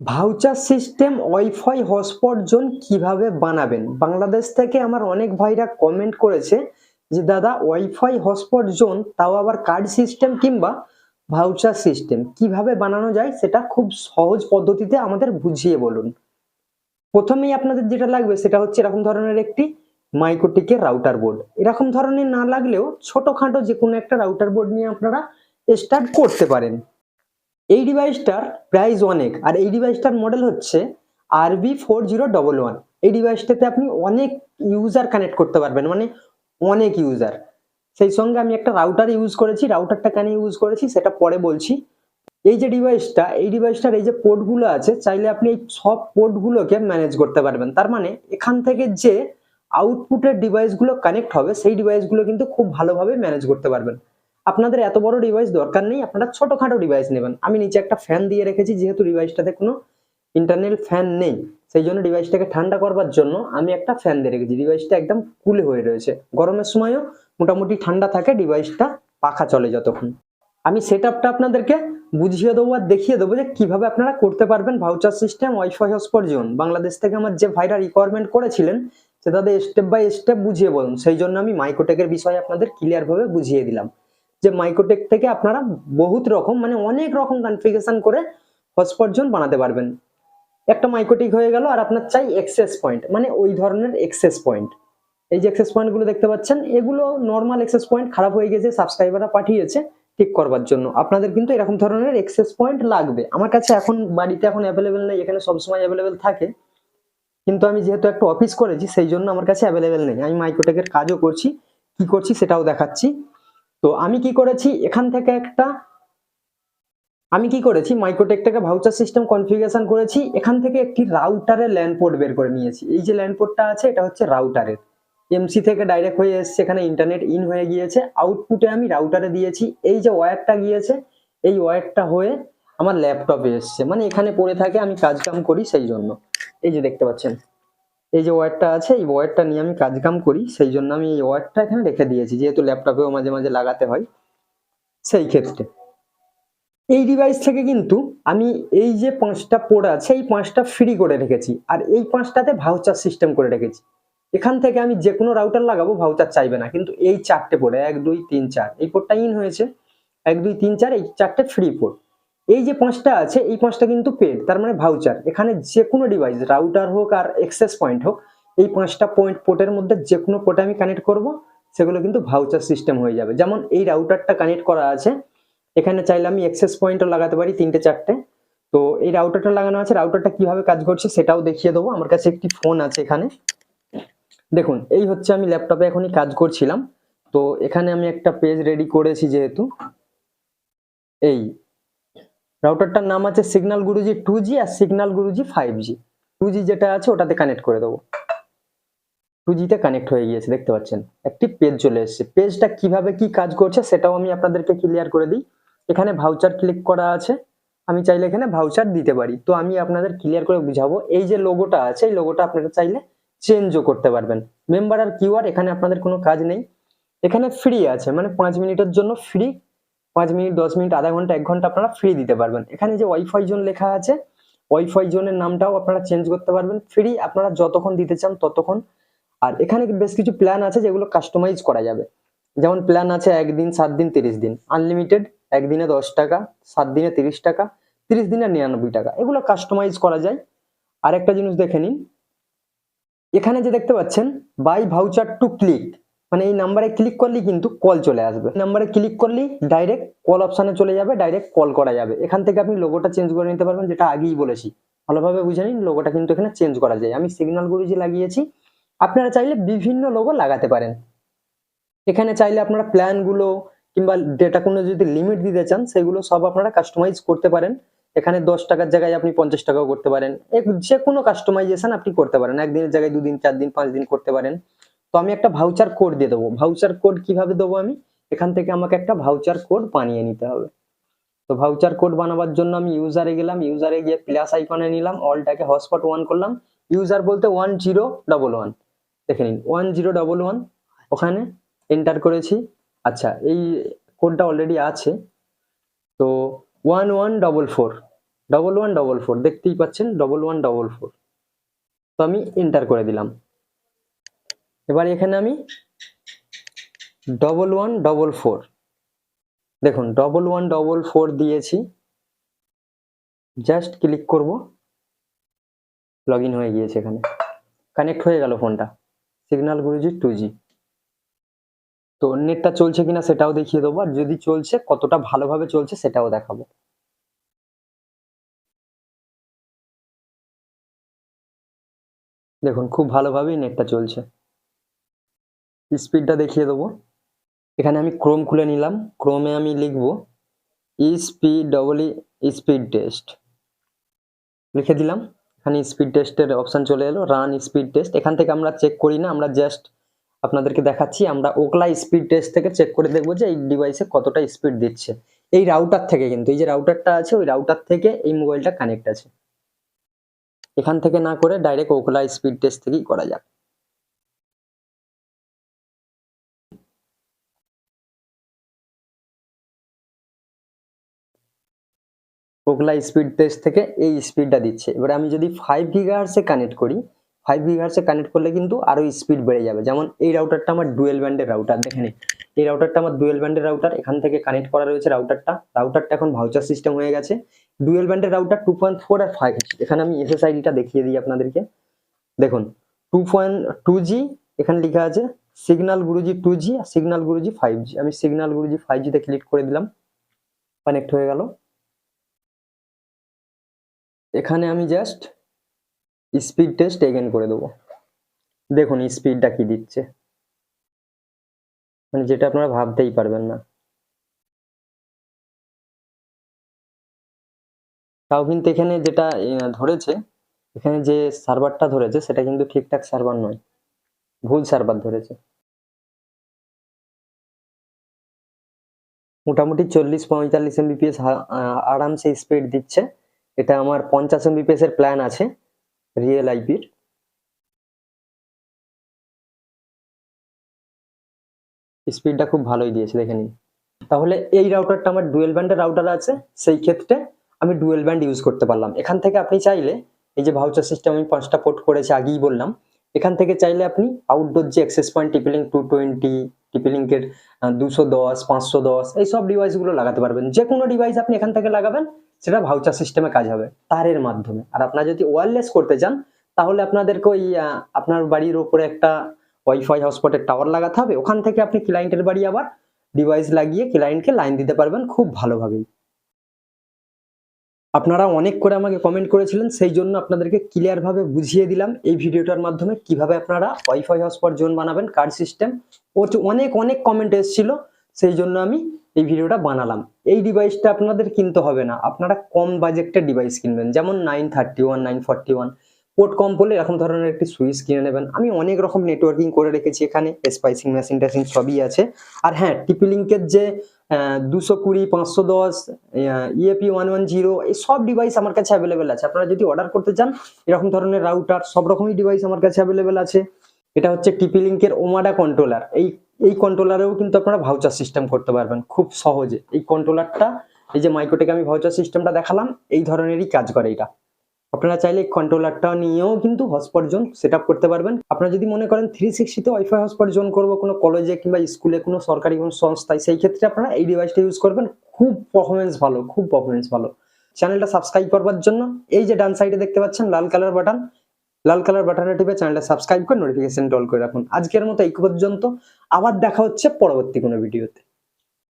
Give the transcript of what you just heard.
Voucher system WiFi hotspot zone কীভাবে বানাবেন? বাংলাদেশ থেকে আমার অনেক ভাইরা কমেন্ট করেছে যে, দাদা ওয়াইফাই হটস্পট জোন তাও আবার কার্ড সিস্টেম কিংবা ভাউচার সিস্টেম কীভাবে বানানো যায় সেটা খুব সহজ পদ্ধতিতে আমাদের বুঝিয়ে বলুন। প্রথমেই আপনাদের যেটা লাগবে সেটা হচ্ছে এরকম ধরনের একটি মাইক্রোটিকের রাউটার বোর্ড এরকম ধরনের না লাগলেও ছোটখাটো যে কোনো একটা রাউটার বোর্ড নিয়ে আপনারা স্টার্ট করতে পারেন। এই ডিভাইসটার প্রাইস অনেক। আর এই ডিভাইসটার মডেল হচ্ছে আরবি ফোর জিরো ডবল ওয়ান এই ডিভাইসটাতে আপনি অনেক ইউজার কানেক্ট করতে পারবেন মানে অনেক ইউজার সেই সঙ্গে আমি একটা রাউটার ইউজ করেছি রাউটারটা কেন ইউজ করেছি, সেটা পরে বলছি। এই যে ডিভাইসটা, এই ডিভাইসটার এই যে পোর্টগুলো আছে, চাইলে আপনি এই সব পোর্টগুলোকে ম্যানেজ করতে পারবেন। তার মানে এখান থেকে যে আউটপুটের ডিভাইসগুলো কানেক্ট হবে, সেই ডিভাইসগুলো কিন্তু খুব ভালোভাবে ম্যানেজ করতে পারবেন। আপনাদের এত বড় ডিভাইস দরকার নেই, আপনারা ছোটখাটো ডিভাইস নেবেন। আমি নিচে একটা ফ্যান দিয়ে রেখেছি, যেহেতু ডিভাইসটাতে কোনো ইন্টারনাল ফ্যান নেই, সেই জন্য ডিভাইসটাকে ঠান্ডা করবার জন্য আমি একটা ফ্যান দিয়ে রেখেছি। ডিভাইসটা একদম কুলে হয়ে রয়েছে। গরমের সময়ও মোটামুটি ঠান্ডা থাকে ডিভাইসটা পাখা চলে যতক্ষণ। আমি সেট আপনাদেরকে বুঝিয়ে দেবো আর দেখিয়ে দেবো যে কীভাবে আপনারা করতে পারবেন voucher system WiFi hotspot zone Bangladesh থেকে আমার যে ভাইরা রিকোয়ারমেন্ট করেছিলেন, সে তাদের স্টেপ বাই স্টেপ বুঝিয়ে বলুন। সেই জন্য আমি মাইক্রোটেকের বিষয়ে আপনাদের ক্লিয়ারভাবে বুঝিয়ে দিলাম। যে মাইক্রোটেক থেকে আপনারা বহুত রকম মানে অনেক রকম কনফিগারেশন করে হটস্পট জোন বানাতে পারবেন। একটা মাইক্রোটিক হয়ে গেল আর আপনার চাই এক্সেস পয়েন্ট মানে ওই ধরনের এক্সেস পয়েন্ট এই যে এক্সেস পয়েন্টগুলো দেখতে পাচ্ছেন, এগুলো নর্মাল এক্সেস পয়েন্ট খারাপ হয়ে গেছে সাবস্ক্রাইবাররা পাঠিয়েছে ঠিক করবার জন্য। আপনাদের কিন্তু এরকম ধরনের এক্সেস পয়েন্ট লাগবে। আমার কাছে এখন বাড়িতে এখন অ্যাভেলেবেল নেই, এখানে সবসময় অ্যাভেলেবেল থাকে। কিন্তু আমি যেহেতু একটা অফিস করেছি, সেই জন্য আমার কাছে অ্যাভেলেবেল নেই। আমি মাইক্রোটেকের কাজও করছি, কি করছি সেটাও দেখাচ্ছি। তো আমি কি করেছি? এখান থেকে একটা, আমি কি করেছি? মাইক্রোটেকটাকে ভাউচার সিস্টেম কনফিগারেশন করেছি। এখান থেকে একটি রাউটারের ল্যান্ড পোর্ট বের করে নিয়েছি। এই যে ল্যান্ড পোর্টটা আছে, এটা হচ্ছে রাউটারের এমসি থেকে ডাইরেক্ট হয়ে এসছে, এখানে ইন্টারনেট ইন হয়ে গিয়েছে। আউটপুটে আমি রাউটারে দিয়েছি। এই যে ওয়্যারটা গিয়েছে, এই ওয়্যারটা হয়ে আমার ল্যাপটপে এসছে। মানে এখানে পড়ে থাকে, আমি কাজ কাম করি সেই জন্য। এই যে দেখতে পাচ্ছেন। এই যে ওয়্যারটা আছে, এই ওয়্যারটা নিয়ে আমি কাজকাম করি, সেই জন্য আমি এই ওয়্যারটা এখানে রেখে দিয়েছি, যেহেতু ল্যাপটপেও মাঝে মাঝে লাগাতে হয়, সেই ক্ষেত্রে। এই ডিভাইস থেকে কিন্তু আমি এই যে পাঁচটা পোর্ট আছে, এই পাঁচটা ফ্রি করে রেখেছি, আর এই পাঁচটাতে ভাউচার সিস্টেম করে রেখেছি। এখান থেকে আমি যে কোনো রাউটার লাগাবো ভাউচার চাইবে না, কিন্তু এই চারটে পোর্ট এক, দুই, তিন, চার, এই পোর্টটা ইন হয়েছে, এক, দুই, তিন, চার, এই চারটে ফ্রি পোর্ট এই যে পাঁচটা আছে, এই পাঁচটা কিন্তু পেড তার মানে ভাউচার এখানে যে কোনো ডিভাইস রাউটার হোক আর এক্সেস পয়েন্ট হোক, এই পাঁচটা পয়েন্ট পোর্টের মধ্যে যে কোনো পোর্টে আমি কানেক্ট করব, সেগুলো কিন্তু ভাউচার সিস্টেম হয়ে যাবে। যেমন এই রাউটারটা কানেক্ট করা আছে, এখানে চাইলে আমি এক্সেস পয়েন্টও লাগাতে পারি তিনটে চারটে। তো এই রাউটারটা লাগানো আছে রাউটারটা কীভাবে কাজ করছে সেটাও দেখিয়ে দেবো। আমার কাছে একটি ফোন আছে এখানে। দেখুন, এই হচ্ছে আমি ল্যাপটপে এখনই কাজ করছিলাম। তো এখানে আমি একটা পেজ রেডি করেছি যেহেতু। এই রাউটারটার নাম আছে সিগন্যাল গুরুজি টু জি আর signal Guruji five G two G যেটা আছে ওটাতে কানেক্ট করে দেবো। টু জিতে কানেক্ট হয়ে গিয়েছে, দেখতে পাচ্ছেন? একটি পেজ চলে এসেছে। পেজটা কীভাবে কি কাজ করছে সেটাও আমি আপনাদেরকে ক্লিয়ার করে দিই। এখানে ভাউচার ক্লিক করা আছে। আমি চাইলে এখানে ভাউচার দিতে পারি। তো আমি আপনাদের ক্লিয়ার করে বুঝাবো। এই যে লোগোটা আছে, এই লোগোটা আপনারা চাইলে চেঞ্জও করতে পারবেন। মেম্বার আর কিউআর এখানে আপনাদের কোনো কাজ নেই। এখানে ফ্রি আছে মানে পাঁচ মিনিটের জন্য ফ্রি পাঁচ মিনিট, দশ মিনিট, আধা ঘণ্টা, এক ঘণ্টা আপনারা ফ্রি দিতে পারবেন। এখানে যে ওয়াইফাই জোন লেখা আছে ওয়াইফাই জোনের নামটাও আপনারা চেঞ্জ করতে পারবেন। ফ্রি আপনারা যতক্ষণ দিতে চান ততক্ষণ। আর এখানে বেশ কিছু প্ল্যান আছে যেগুলো কাস্টমাইজ করা যাবে। যেমন প্ল্যান আছে একদিন, সাত দিন, তিরিশ দিন। আনলিমিটেড একদিনে দশ টাকা, সাত দিনে তিরিশ টাকা, তিরিশ দিনে নিরানব্বই টাকা। এগুলো কাস্টমাইজ করা যায়। আর একটা জিনিস দেখে নিন। এখানে যে দেখতে পাচ্ছেন বাই ভাউচার টু ক্লিক মানে এই নাম্বারে ক্লিক করলেই কিন্তু কল চলে আসবে। নাম্বারে ক্লিক করলেই ডাইরেক্ট কল অপশানে চলে যাবে ডাইরেক্ট কল করা যাবে। এখান থেকে আপনি লোগোটা চেঞ্জ করে নিতে পারবেন, যেটা আগেই বলেছি। ভালোভাবে বুঝে নিন লোগোটা কিন্তু এখানে চেঞ্জ করা যায়। আমি সিগন্যাল গুরুজি লাগিয়েছি। আপনারা চাইলে বিভিন্ন লোগো লাগাতে পারেন। এখানে চাইলে আপনারা প্ল্যানগুলো কিংবা ডেটা কোনো যদি লিমিট দিতে চান, সেগুলো সব আপনারা কাস্টমাইজ করতে পারেন। এখানে দশ টাকার জায়গায় আপনি পঞ্চাশ টাকাও করতে পারেন। যে কোনো কাস্টমাইজেশন আপনি করতে পারেন। একদিনের জায়গায় দুদিন চার দিন পাঁচ দিন করতে পারেন। তো আমি একটা ভাউচার কোড দিয়ে দেবো। ভাউচার কোড কীভাবে দেবো আমি? এখান থেকে আমাকে একটা ভাউচার কোড বানিয়ে নিতে হবে। তো ভাউচার কোড বানাবার জন্য আমি ইউজারে গেলাম ইউজারে গিয়ে প্লাস আইকনে নিলাম অলটাকে হটস্পট ওয়ান করলাম। ইউজার বলতে ওয়ান জিরো ডবল ওয়ান দেখে নিন ওয়ান জিরো ডবল ওয়ান ওখানে এন্টার করেছি। আচ্ছা এই কোডটা অলরেডি আছে। তো one one double four double one double four দেখতেই পাচ্ছেন ডবল ওয়ান ডবল ফোর তো আমি এন্টার করে দিলাম। এবার এখানে আমি ডবল ওয়ান ডবল ফোর দেখুন ডবল ওয়ান ডবল ফোর দিয়েছি। জাস্ট ক্লিক করব। লগ হয়ে গিয়েছে এখানে। কানেক্ট হয়ে গেল ফোনটা সিগন্যাল গুরুজি টু জি তো নেটটা চলছে কিনা সেটাও দেখিয়ে দেবো। আর যদি চলছে, কতটা ভালোভাবে চলছে সেটাও দেখাবো। দেখুন, খুব ভালোভাবেই নেটটা চলছে। স্পিডটা দেখিয়ে দেবো। এখানে আমি ক্রোম খুলে নিলাম। ক্রোমে আমি লিখব E speed double E speed test. লিখে দিলাম। এখানে স্পিড টেস্টের অপশন চলে এলো, রান স্পিড টেস্ট। এখান থেকে আমরা চেক করি না, আমরা জাস্ট আপনাদেরকে দেখাচ্ছি। আমরা ওকলা স্পিড টেস্ট থেকে চেক করে দেখব যে এই ডিভাইসে কতটা স্পিড দিচ্ছে। এই রাউটার থেকে কিন্তু, এই যে রাউটারটা আছে, ওই রাউটার থেকে এই মোবাইলটা কানেক্ট আছে। এখান থেকে না করে ডাইরেক্ট ওকলা স্পিড টেস্ট থেকেই করা যাক। ওকলা স্পিড টেস্ট থেকে এই স্পিডটা দিচ্ছে। এবার আমি যদি ফাইভ গিগাহার্সে কানেক্ট করি ফাইভ গিগাহার্সে কানেক্ট করলে কিন্তু আরও স্পিড বেড়ে যাবে। যেমন এই রাউটারটা আমার ডুয়েল ব্যান্ডের রাউটার দেখে এই রাউটারটা আমার ডুয়েল ব্যান্ডের রাউটার এখান থেকে কানেক্ট করা রয়েছে রাউটারটা রাউটারটা এখন ভাউচার সিস্টেম হয়ে গেছে। ডুয়েল ব্যান্ডের রাউটার টু পয়েন্ট ফোর আর ফাইভ এখানে আমি এসএসআইডিটা দেখিয়ে দিই আপনাদেরকে। দেখুন টু পয়েন্ট টু জি এখানে লেখা আছে সিগনাল গুরুজি টু জি আর সিগনাল গুরুজি ফাইভ জি আমি সিগনাল গুরুজি ফাইভ জিতে ক্লিক করে দিলাম। কানেক্ট হয়ে গেল। এখানে আমি জাস্ট স্পিড টেস্ট এগেন করে দেবো। দেখুন স্পিডটা কি দিচ্ছে। মানে যেটা আপনারা ভাবতেই পারবেন না। তাও কিন্তু এখানে যেটা ধরেছে, এখানে যে সার্ভারটা ধরেছে, সেটা কিন্তু ঠিকঠাক সার্ভার নয়। ভুল সার্ভার ধরেছে। মোটামুটি চল্লিশ পঁয়তাল্লিশ এমবিপিএস আরামসে স্পিড দিচ্ছে। এটা আমার পঞ্চাশ এমবিপিএস এর প্ল্যান আছে রিয়েল আইপির স্পিডটা খুব ভালোই দিয়েছে, দেখে নিন। তাহলে এই রাউটারটা আমার ডুয়েল ব্যান্ডের রাউটার আছে, সেই ক্ষেত্রে আমি ডুয়েল ব্যান্ড ইউজ করতে পারলাম। এখান থেকে আপনি চাইলে, এই যে ভাউচার সিস্টেম আমি পাঁচটা পোর্ট করেছি আগেই বললাম, এখান থেকে চাইলে আপনি আউটডোর যে access point TP Link two twenty টিপিলিঙ্কের দুশো দশ, পাঁচশো দশ, এইসব ডিভাইসগুলো লাগাতে পারবেন। যে কোনো ডিভাইস আপনি এখান থেকে লাগাবেন সেটা ভাউচার সিস্টেমে কাজ হবে, তারের মাধ্যমে। আর আপনারা যদি ওয়্যারলেস করতে চান, তাহলে আপনাদেরকে ওই আপনার বাড়ির ওপরে একটা ওয়াইফাই হটস্পটের টাওয়ার লাগাতে হবে। ওখান থেকে আপনি ক্লায়েন্টের বাড়ি আবার ডিভাইস লাগিয়ে ক্লায়েন্টকে লাইন দিতে পারবেন খুব ভালোভাবেই। আপনারা অনেক করে আমাকে কমেন্ট করেছিলেন, সেই জন্য আপনাদেরকে ক্লিয়ারভাবে বুঝিয়ে দিলাম এই ভিডিওটার মাধ্যমে কীভাবে আপনারা ওয়াইফাই হটস্পট জোন বানাবেন কার্ড সিস্টেম ও অনেক অনেক কমেন্ট এসেছিল, সেই জন্য আমি এই ভিডিওটা বানালাম। এই ডিভাইসটা আপনাদের কিনতে হবে না। আপনারা কম বাজেটের ডিভাইস কিনবেন। যেমন nine thirty one nine forty one port কম পড়লে এরকম ধরনের একটি সুইচ কিনে নেবেন। আমি অনেক রকম নেটওয়ার্কিং করে রেখেছি এখানে। স্পাইসিং মেশিন টেশিন সবই আছে। আর হ্যাঁ টিপি লিঙ্কের যে দুশো কুড়ি, পাঁচশো দশ ইএপি ওয়ান ওয়ান জিরো এই সব ডিভাইস আমার কাছে অ্যাভেলেবেল আছে। আপনারা যদি অর্ডার করতে চান, এরকম ধরনের রাউটার সব রকমই ডিভাইস আমার কাছে অ্যাভেলেবেল আছে। এটা হচ্ছে টিপি লিঙ্কের ওমাডা কন্ট্রোলার এই এই কন্ট্রোলারেও কিন্তু আপনারা ভাউচার সিস্টেম করতে পারবেন খুব সহজে। এই কন্ট্রোলারটা এই যে মাইক্রোটেক আমি ভাউচার সিস্টেমটা দেখালাম, এই ধরনেরই কাজ করে এটা। আপনারা চাইলে এই কন্ট্রোলারটা নিয়েও কিন্তু হটস্পট জোন সেট করতে পারবেন। আপনারা যদি মনে করেন থ্রি সিক্সটিতে ওয়াইফাই হটস্পট জোন করব কোনো কলেজে কিংবা স্কুলে কোনো সরকারি কোনো সংস্থায় সেই ক্ষেত্রে আপনারা এই ডিভাইসটা ইউজ করবেন। খুব পারফরমেন্স ভালো, খুব পারফরমেন্স ভালো। চ্যানেলটা সাবস্ক্রাইব করবার জন্য, এই যে ডান সাইডে দেখতে পাচ্ছেন, লাল কালার বাটন লাল কালার বাটনে টিপে চ্যানেলটা সাবস্ক্রাইব করে নোটিফিকেশন অল করে রাখুন। আজকের মতো এই পর্যন্ত। আবার দেখা হচ্ছে পরবর্তী কোনো ভিডিওতে